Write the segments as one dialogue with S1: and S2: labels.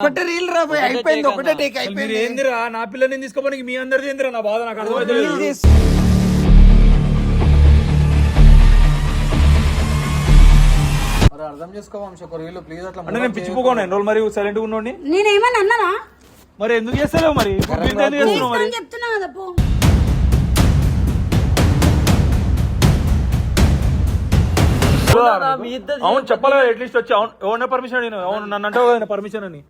S1: ఒకటే రీల్ రా పోయి అయిపోయింది ఒకటే టేక్
S2: మీరు
S1: అయిపోయింది.
S2: ఏందిరా? నా పిల్లని తీసుకోపోయి మీ అందరిది ఏందిరా? నా బాధ నాకు అర్థమైతే
S1: చేసి
S3: మరి అర్థం చేసుకో వంశీ ఒక రీల్ ప్లీజ్ అట్లా
S2: అంటే నేను పిచ్చిపోకోను ఎన్ని రోజులు మరి సైలెంట్గా ఉండండి
S4: నేనేమన్నా అన్నానా?
S2: మరి ఎందుకు చేస్తలేవు మరి? ఎందుకు చేస్తున్నావు మరి?
S4: చెప్తున్నా కదా పో.
S2: అవును చెప్పాలి అట్లీస్ట్ వచ్చి. అవును ఎవరిన పర్మిషన్ నేను అవును నన్ను అంటే పర్మిషన్ అని.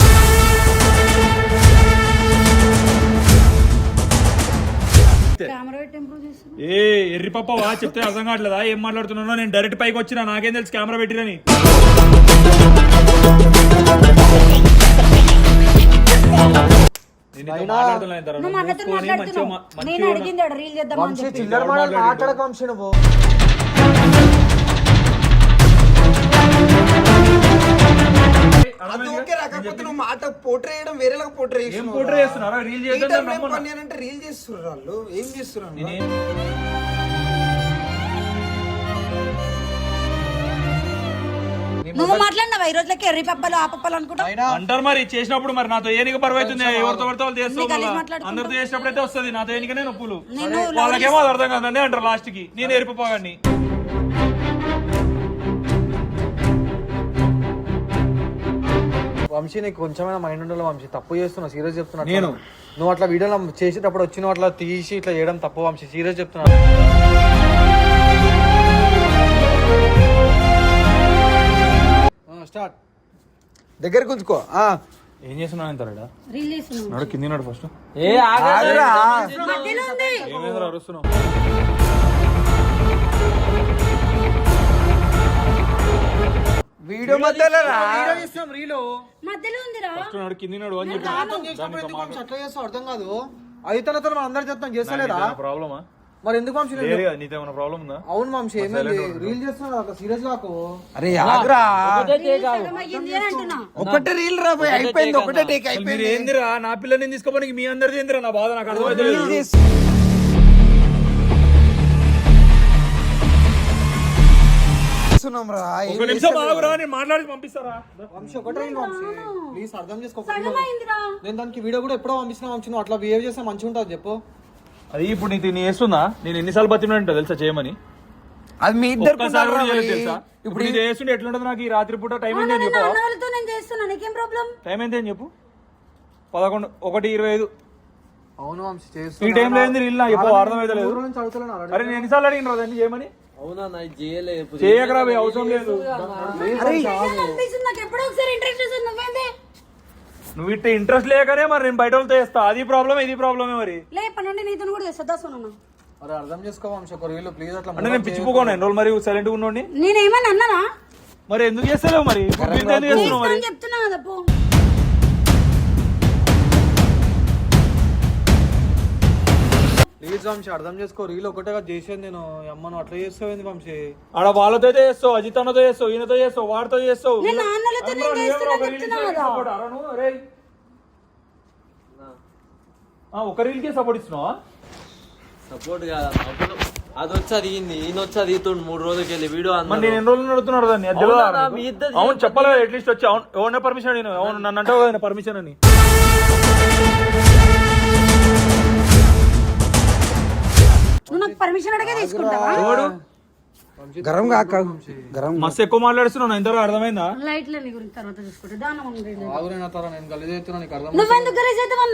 S2: ఏ ఎర్రి పప్ప వా చెప్తే అర్థం కావట్లేదా? ఏం మాట్లాడుతున్నానో? నేను డైరెక్ట్ పైకి వచ్చినా నాకేం తెలుసు కెమెరా పెట్టిరని. నేను
S1: వేరేలాగా పోట్రే
S2: ఏం పోట్రే చేస్తున్నారా రీల్ చేద్దాం నమ్మను.
S1: అంటే రీల్ చేస్తున్నారు వాళ్ళు. ఏం చేస్తున్నారు
S2: నేనేం-
S4: నువ్వు మాట్లాడినావా? ఈ రోజులకి ఎర్రి పప్పలు ఆ పప్పలు అనుకుంటా?
S2: అంటారు మరి చేసినప్పుడు మరి నాతో ఏనిక పరువు అవుతుంది ఎవరితో పడితే వాళ్ళు చేస్తావు. అందరితో చేసినప్పుడు అయితే వస్తుంది నాతో ఏనికనే నొప్పులు. వాళ్ళకేమో అర్థం కాదండి అంటారు లాస్ట్కి నేను ఎరిపిపోగాన్ని
S3: వంశీ నీకు కొంచెమైనా మైండ్ ఉండాలి వంశీ. తప్పు చేస్తున్నా సీరియస్ చెప్తున్నా
S2: నేను?
S3: నువ్వు అట్లా వీడియోలో చేసేటప్పుడు వచ్చిన అట్లా తీసి ఇట్లా చేయడం తప్పు వంశీ సీరియస్ చెప్తున్నా స్టార్ట్
S1: దగ్గర గుంజుకో ఆ.
S2: ఏం చేస్తున్నాను అంటారా
S4: చేస్తున్నావు
S2: నడు కింది నాడు ఫస్ట్ ఏమైందిరా అరుస్తున్నావు?
S1: వీడియో మధ్యలో రా.
S4: మధ్యలో ఉందిరా.
S2: ఫస్ట్ నాడు కింది నాడు అని చెప్పి
S3: అట్లా చేస్తావు అర్థం కాదు. అయితే మనం అందరు చెప్తాం చేస్తలేదా?
S2: ప్రాబ్లమా
S3: మరి ఎందుకు
S2: కదా నీతో ఏమైనా ప్రాబ్లం ఉందా?
S3: అవును వంశీ ఏమైంది రీల్ చేస్తున్నా అట్లా సీరియస్ కాకు
S1: అరే ఆగురా. ఒకటే రీల్ రా పోయి అయిపోయింది ఒకటే టేక్ అయిపోయింది.
S2: ఏందిరా? నా పిల్లని తీసుకోపోయి మీ అందరిది ఏందిరా? నా బాధ నాకు అర్థమైతే
S1: చేస్తున్నాం రా ఏం
S2: ఒక నిమిషం ఆగురా నేను మాట్లాడి పంపిస్తారా?
S3: వంశీ ఒకటే రీల్ వంశీ. ప్లీజ్ అర్థం చేసుకో
S4: అయిందిరా.
S3: నేను దానికి వీడియో కూడా ఎప్పుడో పంపించిన వంశీ నువ్వు అట్లా బిహేవ్ చేస్తే మంచిగా ఉంటుంది చెప్పు.
S2: అది ఇప్పుడు నీకు నీ చేస్తుందా నేను ఎన్నిసార్లు బతిమినంట తెలుసా చేయమని?
S1: అది మీ ఇద్దరు
S2: ఒక్కసారి కూడా చేయలేదు తెలుసా? ఇప్పుడు ఇది చేస్తుంటే ఎట్లుంటది నాకు ఈ రాత్రి పూట టైం ఏంటి అని చెప్పు
S4: అన్న వాళ్ళతో నేను చేస్తున్నా నీకేం ప్రాబ్లం
S2: టైం ఏంటి అని చెప్పు. పదకొండు ఒకటి ఇరవై ఐదు.
S3: అవును వంశీ
S2: ఈ
S3: చేస్తున్నా
S2: టైంలో ఏంది రీల్ నాకు చెప్పు అర్థం అయితే లేదు. అరే నేను ఎన్నిసార్లు అడిగిన రోజు చేయమని? చేయకరా అవసరం లేదు. నువ్వు ఇట్ట ఇంట్రెస్ట్ లేకనే మరి నేను బయట వాళ్ళతో చేస్తా. అది ప్రాబ్లమ్ ఇది ప్రాబ్లమే మరి.
S4: నీతో కూడా చేస్తా
S3: అరే అర్థం చేసుకో వంశీ ఒక రీల్ ప్లీజ్ అట్లా
S2: అంటే నేను పిచ్చిపోకోను ఎన్ని రోజులు మరి సైలెంట్గా ఉండండి
S4: నేనేమన్నా అన్నానా?
S2: మరి ఎందుకు చేస్తలేవు మరి? మీరు ఎందుకు చేస్తున్నావు మరి?
S4: చెప్తున్నా కదా
S3: వంశీ అర్థం చేసుకో రీల్ ఒకటేగా చేసేది నేను. అమ్మను అట్లా చేస్తావేంది వంశీ?
S2: ఆడ వాళ్ళతో అయితే చేస్తావు అజిత్ అన్నతో చేస్తావు ఈయనతో చేస్తావు వాడితో చేస్తావు.
S4: నేను నాన్నలతో నేను
S2: అందరూ
S4: చేస్తున్నా
S2: ఒక
S4: చెప్తున్నా కదా.
S2: రీల్కి సపోర్ట్ ఇస్తున్నావా?
S5: సపోర్ట్ కాదు అది వచ్చి అదిగింది ఈయన వచ్చి అదిగుతుండు మూడు రోజులకి వెళ్ళి వీడియో
S2: మరి
S5: అన్నారు
S2: నేను ఎన్ని రోజులు నడుతున్నాడు దాన్ని? అది తెలియదా
S5: అవునా,
S2: నీకు?
S5: మీ ఇద్దరిది
S2: అవును చెప్పాలి అట్లీస్ట్ వచ్చి అవును ఎవరిన పర్మిషన్ నేను అవును నన్ను అంటావు కదా పర్మిషన్ అని.
S4: నువ్వు నాకు పర్మిషన్ అడిగే తీసుకుంటావా?
S2: ఎవడు?
S1: గరం కాక గరం
S2: మస్తు ఎక్కువ మాట్లాడుతున్నావు నా ఇంతవరకు అర్థమైందా?
S4: లైట్ల నీ గురించి తర్వాత చూసుకుంటే దాని
S3: గలీజ్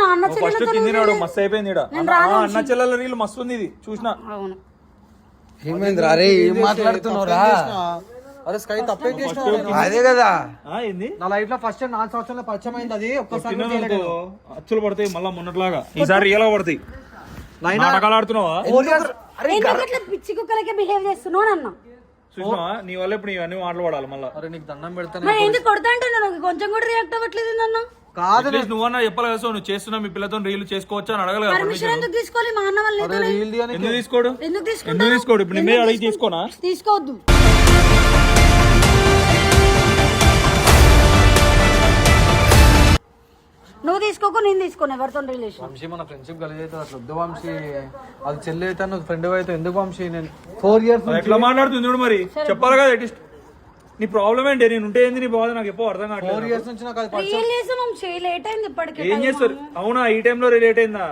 S4: అన్న
S2: ఫస్ట్ కింది నాడు. మస్తు అయిపోయింది ఈడ. అన్న చెల్లెల రీల్ మస్తు ఉంది ఇది చూసిన.
S4: అవును.
S1: ఏమైంది రా రే ఏం మాట్లాడుతున్నావు రా
S3: అరే స్కై తప్పేం?
S1: అదే కదా.
S2: ఆ, ఏంది?
S3: నా లైఫ్లో ఫస్ట్ నాలుగు సంవత్సరాల పరిచయం అయింది అది. ఒక్కసారి
S2: అచ్చులు పడతాయి మళ్ళా మొన్నట్లాగా. ఈసారి రియల్ పడతాయి?
S4: పిచ్చి కుక్కలకే బిహేవ్ చేస్తున్నావు అన్న
S2: చూసినావా? నీ వల్ల ఇప్పుడు ఇవన్నీ మాటలు పడాలి మళ్ళా.
S3: అరే నీకు దండం పెడతాను
S4: ఎందుకు కొడతా అంటున్నాను కొంచెం కూడా రియాక్ట్ అవ్వట్లేదు అన్న
S3: కాదు
S2: నువ్వన్నా చెప్పాలి కదా సో నువ్వు చేస్తున్నా మీ పిల్లతో రీల్ చేసుకోవచ్చా అని అడగాలి కదా
S4: పర్మిషన్ ఎందుకు తీసుకోవాలి? మా అన్న
S3: దిగాని
S2: ఎందుకు తీసుకోడు?
S4: ఎందుకు తీసుకుంటా
S2: ఎందుకు తీసుకోడు? ఇప్పుడు నేను అడిగి తీసుకోనా?
S4: తీసుకోవద్దు. తీసుకోకు నేను తీసుకోను ఎవరితో రిలేషన్
S3: వంశీ మన ఫ్రెండ్షిప్ గలీజ్ అవుతుంది అట్లా వద్దు వంశీ. అది చెల్లి అయితే నువ్వు ఫ్రెండ్ అయితే ఎందుకు వంశీ? నేను ఫోర్ ఇయర్స్
S2: ఎట్లా మాట్లాడుతుంది చూడు మరి? చెప్పాలి కదా ఎట్లీస్ట్ నీ ప్రాబ్లం ఏంటి? నేను ఉంటే ఏంది నీ బాధ? నాకు ఎప్పుడు అర్థం
S3: ఫోర్
S2: కావట్లేదు
S3: ఇయర్స్ నుంచి నాకు అది
S4: లేట్ అయింది ఇప్పటికే
S2: ఏం చేస్తారు? అవునా ఈ టైంలో రిలేట్ అయిందా?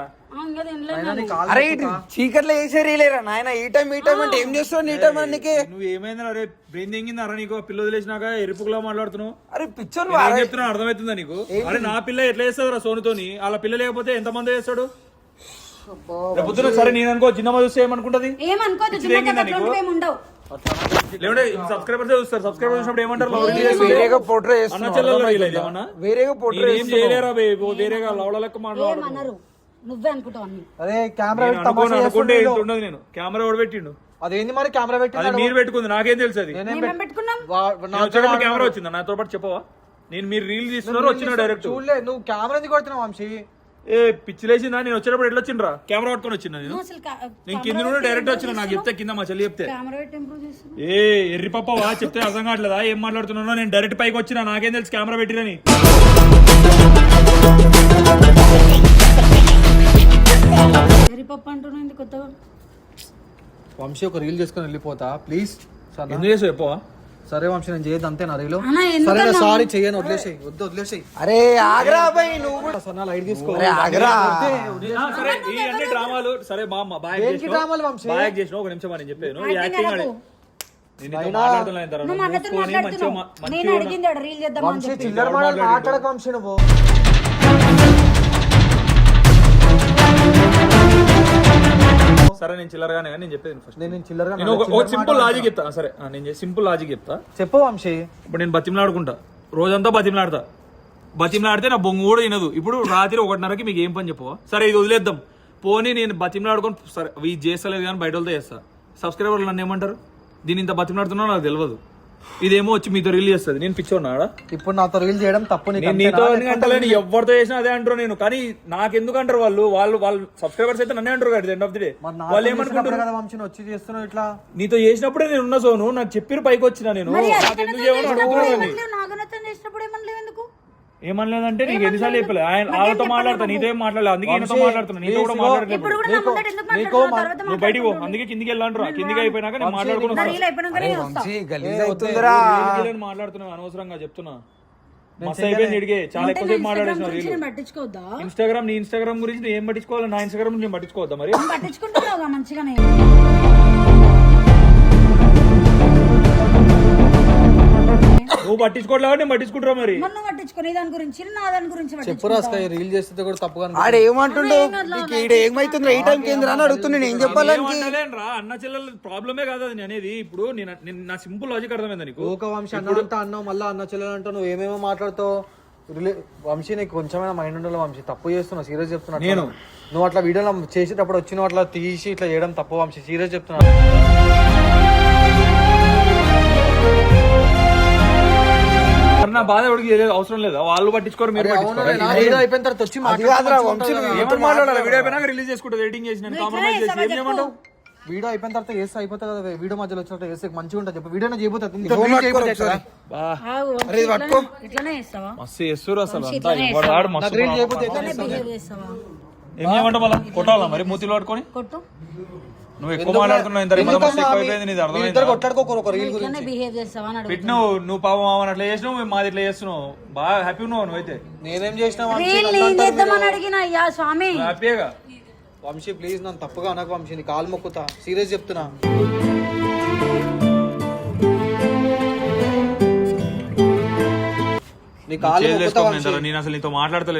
S1: అరే ఇటు చీకట్లో వేసే రీలేరా నాయన? ఈ టైం ఈ టైం అంటే ఏం చేస్తావు నీ టైం నీకే
S2: నువ్వు ఏమైందా అరే బ్రెయిన్ తెంగిందా అరే నీకు? పిల్ల వదిలేసినాక ఎరుపుకులా మాట్లాడుతున్నావు.
S1: అరే పిక్చర్
S2: చెప్తున్నా అర్థమవుతుందా నీకు? అరే నా పిల్ల ఎట్లా చేస్తుంది రా సోనుతోని? వాళ్ళ పిల్ల లేకపోతే ఎంత మంది చేస్తాడు పొద్దున సరే నేను అనుకో చిన్నమ్మ చూస్తే ఏమనుకుంటది? చూస్తారు? సబ్స్క్రైబర్ చూసినప్పుడు ఏమంటారు?
S1: వేరేగా పోట్రే
S2: అన్న చెల్లెలు రీల్ ఏమన్నా?
S1: వేరేగా పోట్రే
S2: ఏం చేయలేరా బే, ఓ వేరేగా లవల లెక్క మాట్లాడు
S4: ఏమన్నారు నువ్వే అనుకుంటావు అన్ని.
S3: అరే కెమెరా
S2: అనుకోను అనుకుంటే ఉండదు నేను. కెమెరా కూడా పెట్టిండు?
S3: అదేంది మరి కెమెరా
S2: అది
S3: పెట్టి
S2: మీరు పెట్టుకుంది నాకేం తెలుసు అది.
S4: మేమేం పెట్టుకున్నాం?
S2: నేను వచ్చేటప్పుడు కెమెరా వచ్చిందా? నాతో పాటు చెప్పవా? నేను మీరు రీల్ తీస్తున్నారు వచ్చిన డైరెక్ట్
S3: చూడలే నువ్వు కెమెరా ఎందుకు కొడుతున్నావు వంశీ?
S2: ఏ పిచ్చిలేసిందా? నేను వచ్చేటప్పుడు ఎట్లా వచ్చిండ్రా? కెమెరా పట్టుకొని వచ్చిందా నేను?
S4: నువ్వు అసలు కా-
S2: నేను కింద నుండి డైరెక్ట్ వచ్చిన నాకు చెప్తే కింద మా చెల్లి చెప్తే.
S4: కెమెరా పెట్టి ఇంప్రూవ్ చేస్తున్నావు?
S2: ఏ ఎర్రి పప్పవా? చెప్తే అర్థం కావట్లేదా? ఏం మాట్లాడుతున్నానో? నేను డైరెక్ట్ పైకి వచ్చిన నాకేం తెలుసు కెమెరా పెట్టిరని?
S4: ఎరిపప్పు అంటున్నావు కొత్తగా
S3: వంశీ ఒక రీల్ చేసుకొని వెళ్ళిపోతా. ప్లీజ్
S2: ఎందుకు చేసావు? చెప్పవా?
S3: సరే వంశీ నేను చేయదు అంతే నా రీల్. సరే సారీ చెయ్యను వదిలేసేయి వద్దు వదిలేసేయి.
S1: అరే ఆగ్రా బై నువ్వు.
S3: సన్న లైట్ తీసుకో.
S1: అరే ఆగ్రా.
S2: ఆ, సరే ఈ అన్ని డ్రామాలు సరే మా అమ్మ
S3: దేనికి డ్రామాలు వంశీ?
S2: చేసిన ఒక నిమిషం అని చెప్పాను ఈ
S4: యాక్టింగ్ అనకు.
S2: నేను
S4: అడిగింది రీల్
S3: వంశీ
S4: చెప్పి
S3: చిల్లర మాట్లాడక వంశీ నువ్వు.
S2: సరే నేను చిల్లరగానే కానీ నేను చెప్పేది ఫస్ట్
S3: నేను చిల్లరగా
S2: నేను ఒక- ఒక సింపుల్ లాజిక్ చెప్తా. సరే ఆ, నేను సింపుల్ లాజిక్ చెప్తా.
S3: చెప్పు వంశీ.
S2: ఇప్పుడు నేను బతిమలాడుకుంటా. రోజంతా బతిమలాడతా. బతిమలాడితే నా బొంగు కూడా తినదు. ఇప్పుడు రాత్రి ఒకటిన్నరకి మీకు ఏం పని చెప్పవా? సరే ఇది వదిలేద్దాం. పోనీ నేను బతిమలాడుకొని సరే ఇది చేస్తలేదు కానీ బయట వాళ్ళతో చేస్తా. సబ్స్క్రైబర్లు నన్ను ఏమంటారు? దీని ఇంత బతిమలాడుతున్నా నాకు తెలియదు. ఇదేమో వచ్చి మీతో రిలీజ్ చేస్తుంది. నేను పిచ్చోన్నాడా
S3: ఇప్పుడు నాతో రీల్ చేయడం తప్పు
S2: నేను? నీతో అంటలేను ఎవరితో చేసినా అదే అంటారు నేను. కానీ నాకెందుకు అంటారు వాళ్ళు? వాళ్ళు వాళ్ళు సబ్స్క్రైబర్స్ అయితే నన్నే అంటారు కదా ఎండ్ ఆఫ్ ది డే వాళ్ళు ఏమనుకుంటారు
S3: కదా వచ్చి చేస్తున్నావు ఇట్లా?
S2: నీతో చేసినప్పుడే నేను ఉన్న సోను నాకు చెప్పిరు పైకి వచ్చిన నేను నాకు ఎందుకు చేయమని
S4: చేసినప్పుడు
S2: అడుగుతున్నాను ఏమనలేదంటే నీకు ఎన్నిసార్లు చెప్పలే. ఆయన వాళ్ళతో మాట్లాడతా నీతో ఏం మాట్లాడలేదు అందుకే ఈయనతో మాట్లాడుతున్నా. నీతో కూడా మాట్లాడలేదు
S4: ఇప్పుడు కూడా నా ముందట ఎందుకు
S3: నీకు
S4: మాట్లాడుతున్నావు?
S3: మా-
S4: తర్వాత
S2: నువ్వు బయటికి పో. అందుకే కిందికి వెళ్ళంటారా కిందికి అయిపోయినాక నేను
S4: నా
S2: మాట్లాడుకున్నా.
S4: రీల్ అయిపోయినాక నేను వస్తా.
S1: గలీజ్ అవుతుందిరా
S2: మాట్లాడుతున్నావు అనవసరంగా చెప్తున్నా. మస్తు అయిపోయింది ఇడిగే చాలా ఎక్కువసేపు మాట్లాడేసిన ఇన్స్టాగ్రామ్ నీ ఇన్స్టాగ్రామ్ గురించి నువ్వు ఏం పట్టించుకోవాలి? నా ఇన్స్టాగ్రామ్ నేను పట్టించుకోవద్దా మరి?
S4: మంచిగానే
S2: నువ్వు పట్టించుకోవట్లేదు నేను పట్టించుకుంటారా మరి.
S4: మరి నువ్వు పట్టించుకో నీ దాని గురించి నా దాని గురించి
S3: చెప్పు రాస్కా రీల్ చేస్తే కూడా తప్పుగా.
S1: ఆడ ఏమంటుండు? నీకు ఈడ ఏమైతుంది ఈ టైం కేంద్ర అని అడుగుతున్నా నేను. ఏం చెప్పాలని
S2: రా అన్న చెల్లెల ప్రాబ్లమే కాదు అది అనేది ఇప్పుడు నేను నేను- నా సింపుల్ లాజిక్ అర్థమైందా నీకు?
S3: ఊక వంశీ అన్నంతా అన్నావు మళ్ళీ అన్న చెల్లెలంటూ నువ్వు ఏమేమో మాట్లాడుతావు? రిలే- వంశీ నీకు కొంచెమైనా మైండ్ ఉండాలి వంశీ. తప్పు చేస్తున్నా సీరియస్ చెప్తున్నా.
S2: నేను?
S3: నువ్వు అట్లా వీడియోలో చేసేటప్పుడు వచ్చిన అట్లా తీసి ఇట్లా చేయడం తప్పు వంశీ. సీరియస్ చెప్తున్నా
S2: మరి నా బాధ ఎవరికి తెలియదు అవసరం లేదా. వాళ్ళు పట్టించుకోరు మీరు పట్టించుకోరు.
S3: నా వీడియో అయిపోయిన తర్వాత వచ్చి
S2: ఏమని మాట్లాడాలి? వీడియో అయిపోయినాక రిలీజ్ చేసుకుంటుంది ఎడిటింగ్ చేసి నేను కాంప్రమైజ్ చేసి ఏం చేయమంటావు?
S3: వీడియో అయిపోయిన తర్వాత వేస్తే అయిపోతుంది కదా వీడియో మధ్యలో వచ్చినట్టు వేస్తే మంచిగా ఉంటుంది చెప్పు. వీడియో చేయబోతుంది
S2: ఏం చేయమంటావు మళ్ళా? కొట్టాలా మరి? మూతిలో పట్టుకొని?
S4: కొట్టు.
S2: నువ్వు ఎక్కువ మాట్లాడుతున్నావు ఇంత రిమోట్ మస్తు ఎక్కువైపోయింది నీది
S3: ఇద్దరు
S2: అర్థమైంది
S3: కొట్లాడుకోకరు ఒక రీల్ గురించి
S4: ఇట్లానే బిహేవ్ చేస్తావా అని అడుగు
S2: పెట్టినావు నువ్వు పాపం మామని అట్లా చేసినావు మేము మాది ఇట్లా చేస్తున్నావు. బాగా హ్యాపీ ఉన్నావు నువ్వైతే.
S3: నేనేం చేసినా వంశీ
S4: రీల్
S3: నన్ను
S4: నేను
S3: అంటారు
S4: చేద్దామని అడిగిన అయ్యా స్వామి?
S2: హ్యాపీగా
S3: వంశీ ప్లీజ్ నన్ను తప్పుగా అనకు వంశీ నీ కాలు మొక్కుతా. సీరియస్ చెప్తున్నా. నీ కాలు మొక్కుతా
S2: నేను అసలు నీతో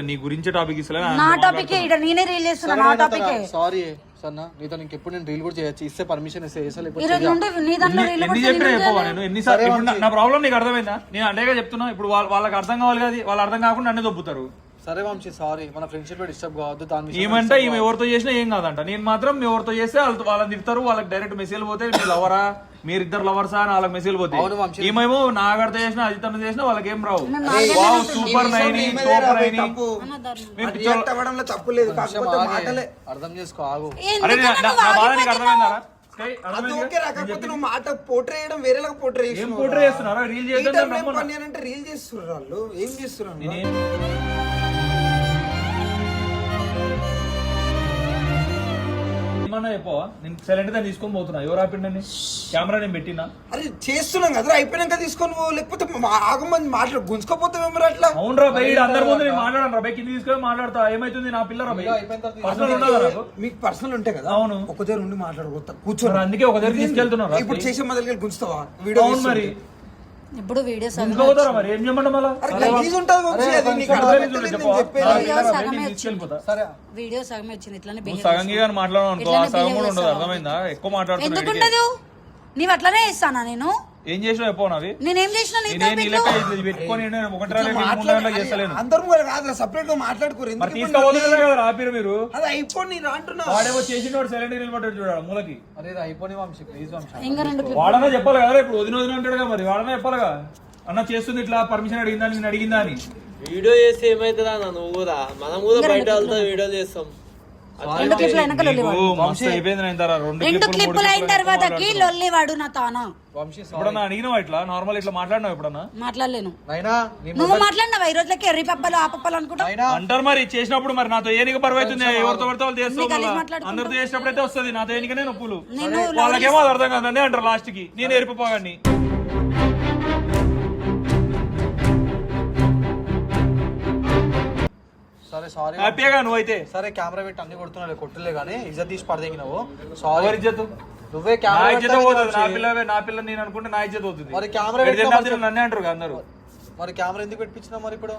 S2: నీ గురించి టాపిక్ ఇస్తలే
S4: నా టాపిక్ ఇక్కడ నేనే రీల్ చేస్తున్నా నా టాపిక్
S3: సారీ సన్నా నీతో ఇంకెప్పుడు నేను రీల్ కూడా చేయొచ్చు. ఇస్తే పర్మిషన్ ఇస్తే చేసా లేకపోతే
S4: ఈ రోజు నుండి నీ దాంట్లో రీల్
S2: ఎన్ని చెప్పినా చెప్పవా నేను? ఎన్నిసార్లు ఇప్పుడు నా- ప్రాబ్లం నీకు అర్థమైందా? నేను అంటేగా చెప్తున్నా ఇప్పుడు వాళ్ళ- వాళ్ళకి అర్థం కావాలి కదా వాళ్ళు అర్థం కాకుండా నన్ను దొబ్బుతారు.
S3: సరే వంశీ సారీ మన ఫ్రెండ్షిప్ డిస్టర్బ్ కావద్దు దాని విషయం
S2: ఏమంటే ఈమె ఎవరితో చేసినా ఏం కాదంట. నేను మాత్రం ఎవరితో చేస్తే వాళ్ళతో వాళ్ళని తిడతారు వాళ్ళకి డైరెక్ట్ మెసేజ్ పోతే మీరు లవరా మీరిద్దరు లవర్సా అని వాళ్ళకి మెసేజ్
S3: అవును వంశీ.
S2: ఏమేమో నాగడితో చేసినా అజిత్ అన్న చేసినా వాళ్ళకి ఏం రావు wow super nine super nine. మేము
S1: అది రియాక్ట్ అవ్వడంలో తప్పు లేదు కాకపోతే మాటలే.
S3: అర్థం చేసుకో ఆగు.
S2: అరే నా- నా నా బాధ నీకు అర్థమైందా? స్కై
S1: అది
S2: అర్థమైందా
S1: ఓకే రా కాకపోతే నువ్వు మాట పోట్రే చేయడం వేరేలాగా పోట్రే
S2: ఏం చేస్తున్నారా?
S1: అని అంటే రీల్ చేస్తున్నారు వాళ్ళు. ఏం చేస్తున్నారు
S2: ఏమన్నా చెప్పవా? నేను సైలెంట్ దాన్ని తీసుకొని పోతున్నా. ఎవరు ఆపిండని కెమెరా నేను పెట్టినా?
S1: అరే చేస్తున్నాం కదా అయిపోయినాక తీసుకొని పో. లేకపోతే ఆగమని మాట్లాడు గుంజుకోపోతాం అట్లా?
S2: అవునరా బై ఈడ అందరి ముందు నేను మాట్లాడను రా బై కింద తీసుకొని మాట్లాడతా. ఏమైతుంది నా పిల్లరా బై పర్సనల్ ఉండదా
S1: మీకు పర్సనల్ ఉంటాయి కదా
S2: అవును.
S1: ఒక దగ్గర ఉండి మాట్లాడకూడదు
S2: మరి
S1: కూర్చొని
S2: అందుకే ఒక దగ్గర తీసుకెళ్తున్నారు
S1: ఇప్పుడు చేసే మొదలు గుంచుతావా వీడియో
S2: అవును మరి.
S4: ఇప్పుడు వీడియో వీడియో సగం వచ్చింది ఇట్లానే
S2: నువ్వు
S4: బిహేవ్
S2: సగంగా కానీ మాట్లాడడం అనుకో ఆ
S4: ఇట్లానే
S2: సగం కూడా
S4: behave
S2: ఉండదు
S4: చేస్తావా?
S2: అర్థమైందా ఎక్కువ
S4: ఎందుకు
S2: మాట్లాడుతున్నావు
S4: ఉండదు నీవు అట్లనే ఇస్తానా నేను?
S2: ఏం చేసినావు చెప్పవు నావి?
S4: నేనేం చేసిన
S2: పెట్టుకొని చేస్తలేను.
S1: అందరం కూడా కాదు సపరేట్గా మాట్లాడుకోరు.
S2: కదా ఆపిరు మీరు?
S1: అది అయిపోయి నేను అంటున్నా.
S2: వాడేమో చేసిన వాడు సైలెంట్ నిలబడ్డాడు చూడాలి మూలకి.
S3: ఇది అయిపోయి వంశీ ప్లీజ్ వంశీ.
S2: వాడన్నా చెప్పాలి కదా ఇప్పుడు వదిన వదిన అంటాడు కదా మరి వాడన్నా చెప్పాలిగా? అన్న చేస్తుంది ఇట్లా పర్మిషన్ అడిగిందా నేను అడిగిందా అని?
S5: వీడియో చేస్తే ఏమైతుందా నువ్వు కూడా? మనం కూడా బయట వాళ్ళతో వీడియోలు చేస్తాం.
S4: రెండు క్లిప్లు వెనక
S2: రెండు క్లిప్పులు,
S4: అయిన నా తానా?
S3: వంశీ
S2: ఎప్పుడన్నా అడిగినావా ఇట్లా? నార్మల్ ఇట్లా మాట్లాడినావు ఎప్పుడన్నా?
S4: మాట్లాడలేను.
S3: నైనా నీ
S4: నువ్వు మాట్లాడినావా? ఈ రోజులకి ఎర్రి పప్పలు ఆ పప్పలు అనుకుంటా?
S3: నైనా.
S2: అంటారు మరి చేసినప్పుడు మరి నాతో ఏనిక అవుతుంది ఎవరితో పడితే వాళ్ళు చేస్తావు
S4: కలిసి
S2: మళ్ళా.
S4: మాట్లాడుకుంటాం.
S2: అందరితో చేసినప్పుడైతే వస్తుంది నాతో ఏనికనే నొప్పులు.
S4: నేను
S2: వాళ్ళకేమో అది అర్థం కాదండి అంటారు లాస్ట్కి నేను ఏరిపోగాన్ని
S3: సరే సారీ
S2: హ్యాపీగా నువ్వైతే
S3: సరే కెమెరా పెట్టి అన్ని కొడుతున్నావు కొట్టులే కానీ ఇజ్జత్ తీసి పడదగినావు. సారీ
S2: ఎవరి ఇజ్జత్?
S3: నువ్వే కెమెరా
S2: ఇజ్జత పోతుంది నా పిల్లవే నా పిల్ల నేను అనుకుంటే నా ఇజ్జత పోతుంది.
S3: మరి కెమెరా
S2: నన్నే అంటారు అందరూ.
S3: మరి కెమెరా ఎందుకు పెట్టించినావు మరి ఇప్పుడు?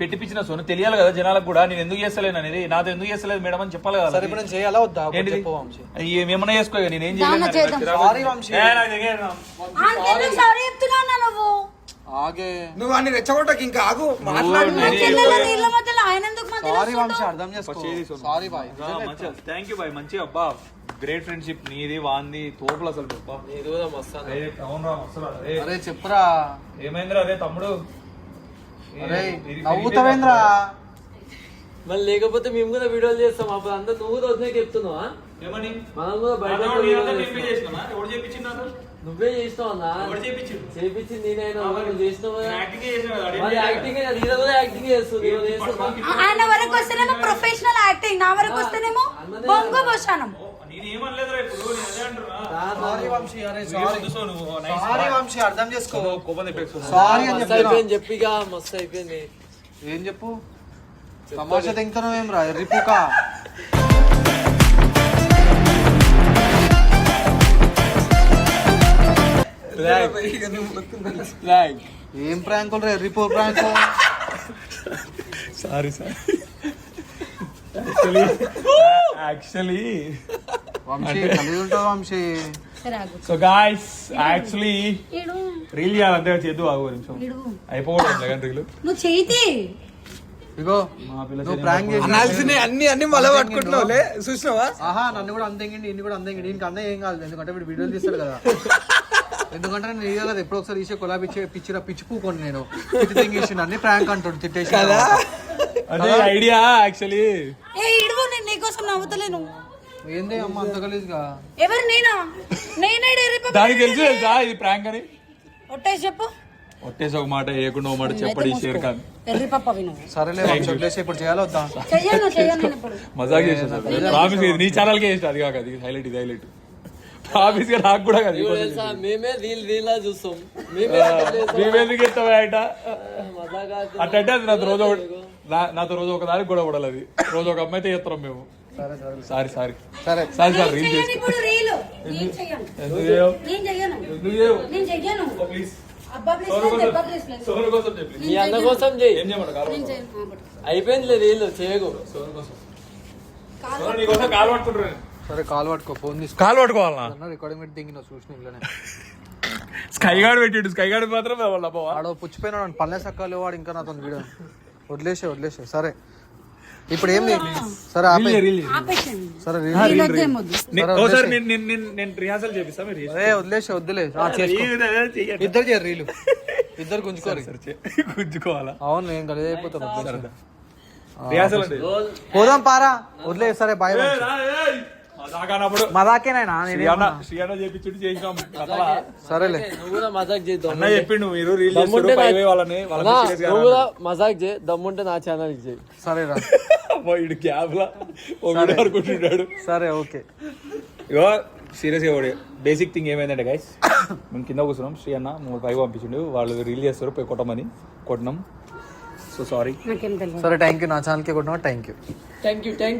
S2: పెట్టిపించిన సోను తెలియాలి కదా జనాలకు కూడా నేను ఎందుకు చేస్తలేను అనేది. నాతో ఎందుకు చేస్తలేదు మేడం అని చెప్పాలి కదా
S3: సరే నేను చేయాలా వద్దా?
S2: ఏమన్నా చేసుకో నేనేం.
S3: సారీ
S4: సారీ చెప్తున్నా నువ్వు
S3: ఆగే.
S1: నువ్వు అన్ని రెచ్చగొట్టకు ఇంకా ఆగు మాట్లాడు.
S3: సారీ వంశీ అర్థం చేసుకో. Sorry bye
S2: thank you bye మంచిగా అబ్బా. గ్రేట్ ఫ్రెండ్షిప్ నీది వాంది తోపులు అసలు ఏ,
S3: అరే చెప్పురా.
S2: ఏమైందిరా అరే తమ్ముడు?
S3: అరే నవ్వుతావేంద్రా?
S5: మళ్ళీ లేకపోతే మేము కూడా వీడియోలు చేస్తాం. అప్పుడు అందరు నువ్వు కూడా వదిలే చెప్తున్నావా
S2: ఏమని?
S5: మనం కూడా బయట నువ్వే చేసినావు అన్న? చేపించింది నేనైనా నువ్వు చేసినావు?
S2: యాక్టింగ్
S5: మరి కూడా చేస్తుంది?
S4: ఆయన వరకు వస్తేనేమో ప్రొఫెషనల్ యాక్టింగ్ నా వరకు వస్తేనేమో బొంగు
S3: వంశీ అర్థం చేసుకో.
S5: చెప్పిగా మస్తు అయిపోయింది
S3: ఏం చెప్పు? తమాషా తింటున్నావు ఏం రా? రిపుకా? ఏం ప్రాంకులు రే? Ripu prank
S2: sorry sir actually actually
S3: Vamshi కలిగి ఉంటావు వంశీ?
S4: సరే ఆగు
S2: సో గాయస్ యాక్చువల్లీ రీల్ చేయాలంటే చేద్దు ఒక నిమిషం. అయిపోకూడదు కానీ రీల్
S4: నువ్వు చేయితి.
S3: ఇగో ప్రాంక్
S1: అనాల్సినవి అన్ని అన్ని మళ్ళీ పట్టుకుంటున్నావులే? చూసినావా?
S3: ఆహా నన్ను కూడా అంతెంగిండి ఇన్ని కూడా అంతెంగిండి ఇంకా అన్న ఏం కాదు ఎందుకంటే వీడు వీడియోలు తీస్తాడు కదా. ఎందుకంటే నేను ఇదే కదా ఎప్పుడో ఒకసారి తీసే కొలా పిచ్చి పిచ్చిరా నేను. పిచ్చి తెంగేసి అన్ని ప్రాంక్ అంటాడు తిట్టేసి
S2: అదే ఐడియా యాక్చువల్లీ
S4: ఏ ఇడువు నేను నీకోసం నవ్వుతలేను
S3: ఏంది అమ్మ అంత గలీజ్గా?
S4: ఎవరు నేనా? నేనే
S2: దానికి తెలుసు తెలుసా ఇది ప్రాంక్ అని?
S4: ఒట్టేసి చెప్పు.
S2: ఒట్టేసి ఒక మాట ఏకుండా ఒక మాట చెప్పడి షేర్ ఖాన్
S4: ఎర్రి పప్ప విను
S3: సరేలే వదిలేసి ఇప్పుడు చేయాలి వద్దా?
S4: చెయ్యను చెయ్యను నేను ఇప్పుడు.
S2: మజాక్ చేసా ప్రామిస్ నీ ఛానల్ కే చేస్తా అది కాక అది హైలైట్ ఇది హైలైట్ గా నాకు కూడా కదా
S5: తెలుసా? మేమే రీల్ రీల్ చూస్తాం. మేమే
S2: ఎత్తావు బయట
S5: మజాగా
S2: అట్టంటే అది నాతో రోజు నాతో రోజు ఒక దానికి కూడా పడాలి అది. రోజు ఒక అమ్మాయితో చేస్తున్నాం మేము. Sorry sorry.
S3: సరే
S2: సారీ. సార్. రీల్
S4: చెయ్యను
S2: చేసి
S4: ఇప్పుడు రీలు? నేను చెయ్యను
S2: ఎందుకు చేయవు?
S4: నేను చెయ్యను
S2: ఎందుకు చేయవు?
S4: నేను చెయ్యను.
S2: ఓ, ప్లీజ్
S4: లేదు, లేదు.
S5: నీ అన్న కోసం. అయిపోయిందిలే రీల్ చేయకు.
S2: సోను కోసం. సోను నీ కోసం కాలు పట్టుకుంటారు
S3: సరే కాల్ పట్టుకో ఫోన్ తీసుకో.
S2: కాలు పట్టుకోవాలనా
S3: అన్న రికార్డింగ్ పెట్టి దిగిన చూసిన ఇంట్లోనే.
S2: స్కై గార్డ్ పెట్టిండు స్కై గార్డ్ మాత్రం వాళ్ళ
S3: పుచ్చిపోయినాడు పల్లె సక్కలు వాడు ఇంకా నాతో వీడియో వదిలేసే వదిలేసే సరే. ఇప్పుడు ఏంది? సరే ఆపే సరే
S2: ఒకసారి నేను రిహార్సల్
S3: వదిలేసే
S2: చెయ్యండి.
S3: ఇద్దరు చేయరు రీలు. ఇద్దరు గుంజుకోరు.
S2: గుంజుకోవాలా?
S3: అవును నేను కలిసి అయిపోతాను.
S2: రిహార్సల్
S3: పోదాం పారా. వదిలే సరే బాయ్
S2: ఏయ్, రా, ఏయ్. మా దాకానప్పుడు
S3: మా దాకేనైనా నేను
S2: శ్రీ అన్న శ్రీ అన్న చేపించుడు చేసినాం కథలా
S3: సరేలే.
S5: నువ్వు కూడా మజాక్ చేద్దాం
S2: అన్న చెప్పిండు మీరు రీల్ వాళ్ళని
S5: నువ్వు కూడా మజాక్ చేయి దమ్ముంటే నా ఛానల్ చేయి.
S3: సరేరా.
S2: ఈడు క్యాబ్ లా. అనుకుంటున్నాడు.
S3: సరే ఓకే.
S2: ఇగో సీరియస్గా కూడా బేసిక్ థింగ్ ఏమైందంటే గైస్ మేము కింద కూర్చున్నాం. శ్రీ అన్న మూడు పైకి పంపించిండు. వాళ్ళు రీల్ చేస్తారు పోయి కొట్టమని. కొట్టినాం. సో సారీ
S3: సరే థ్యాంక్ యూ నా ఛానల్కి కొట్టినా thank you
S5: thank you thank